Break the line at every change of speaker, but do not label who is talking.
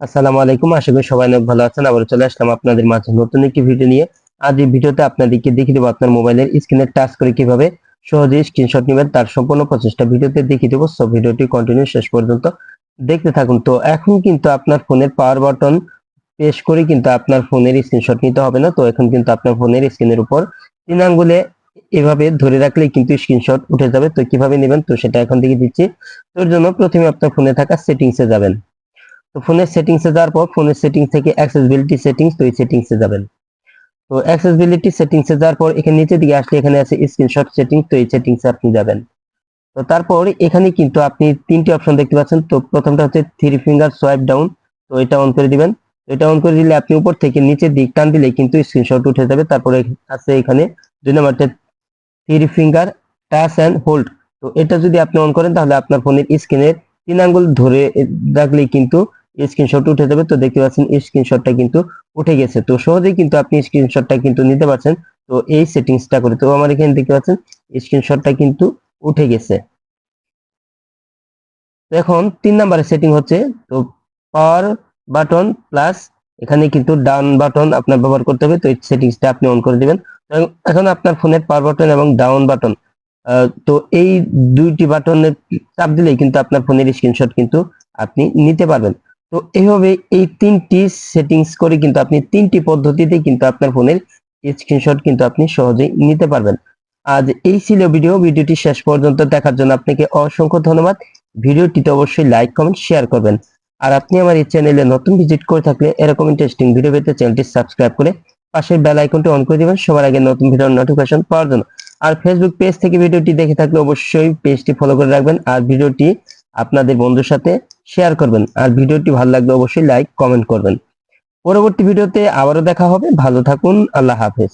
আসসালামু আলাইকুম, আশা করি সবাই অনেক ভালো আছেন। আবার চলে আসলাম আপনাদের মাঝে নতুন একটি ভিডিও নিয়ে। আজ এই ভিডিওতে আপনাদেরকে দেখিয়ে দেবো আপনার মোবাইলের স্ক্রিনে টাচ করে কীভাবে সহজে স্ক্রিনশট নেবেন, তার সম্পূর্ণ প্রচেষ্টা ভিডিওতে দেখিয়ে দেবো। সব ভিডিওটি কন্টিনিউ শেষ পর্যন্ত দেখতে থাকুন। তো, এখন কিন্তু আপনার ফোনের পাওয়ার বাটন প্রেস করে কিন্তু আপনার ফোনের স্ক্রিনশট নিতে হবে না। তো, এখন কিন্তু আপনার ফোনের স্ক্রিনের উপর তিন আঙ্গুলে এভাবে ধরে রাখলে কিন্তু স্ক্রিনশট উঠে যাবে। তো, কীভাবে নেবেন? তো, সেটা এখন দেখিয়ে দিচ্ছি। তোর জন্য প্রথমে আপনার ফোনে থাকা সেটিংসে যাবেন। তো ফোনের সেটিংসে যাওয়ার পর ফোনের সেটিংস থেকে অ্যাক্সেসিবিলিটি সেটিংস তো এই সেটিংসে যাবেন। তো অ্যাক্সেসিবিলিটি সেটিংসে যাওয়ার পর এখানে নিচের দিকে আসলে এখানে আছে স্ক্রিনশট সেটিংস তো এই সেটিংসে আপনি যাবেন। তো তারপর এখানে কিন্তু আপনি তিনটি অপশন দেখতে পাচ্ছেন। তো প্রথমটা হচ্ছে থ্রি ফিঙ্গার সোয়াইপ ডাউন তো এটা অন করে দিবেন। এটা অন করে দিলে আপনি উপর থেকে নিচের দিক টান দিলে কিন্তু স্ক্রিনশট উঠে যাবে। তারপরে আছে এখানে দুই নাম্বারটা three finger touch and hold তো এটা যদি আপনি অন করেন তাহলে আপনার ফোনের স্ক্রিনের তিন আঙ্গুল ধরে রাখলেই কিন্তু স্ক্রিনশট উঠে যাবে। তো দেখতে পাচ্ছেন স্ক্রিনশটটা কিন্তু উঠে গেছে। তো সহজেই কিন্তু আপনি স্ক্রিনশটটা কিন্তু নিতে পারছেন। তো এই সেটিংসটা করে। তো আমার এখানে দেখতে পাচ্ছেন স্ক্রিনশটটা কিন্তু উঠে গেছে। তো এখন তিন নাম্বারের সেটিং হচ্ছে। তো পাওয়ার বাটন প্লাস এখানে কিন্তু ডাউন বাটন আপনার ব্যবহার করতে হবে। তো এই সেটিংসটা আপনি অন করে দিবেন। এখন আপনার ফোনের পাওয়ার বাটন এবং ডাউন বাটন তো এই দুইটি বাটনে চাপ দিলেই কিন্তু আপনার ফোনের স্ক্রিনশট কিন্তু আপনি নিতে পারবেন। তো এইভাবে এই তিনটি সেটিংস করে কিন্তু আপনি তিনটি পদ্ধতিতে কিন্তু আপনার ফোনের স্ক্রিনশট কিন্তু আপনি সহজেই নিতে পারবেন। আজ এই ছিল ভিডিও ভিডিওটি শেষ পর্যন্ত দেখার জন্য আপনাকে অসংখ্য ধন্যবাদ। ভিডিওটিতে অবশ্যই লাইক কমেন্ট শেয়ার করবেন। আর আপনি আমার এই চ্যানেলে নতুন ভিজিট করে থাকলে এরকম ইন্টারেস্টিং ভিডিও পেতে চ্যানেলটি সাবস্ক্রাইব করে পাশের বেল আইকনটি অন করে দিবেন সবার আগে নতুন ভিডিওর নোটিফিকেশন পাওয়ার জন্য। আর ফেসবুক পেজ থেকে ভিডিওটি দেখে থাকলে অবশ্যই পেজটি ফলো করে রাখবেন। আর ভিডিওটি আপনাদের বন্ধুর সাথে শেয়ার করবেন। আর ভিডিওটি ভালো লাগলে অবশ্যই লাইক কমেন্ট করবেন। পরবর্তী ভিডিওতে আবারও দেখা হবে। ভালো থাকুন। আল্লাহ হাফেজ।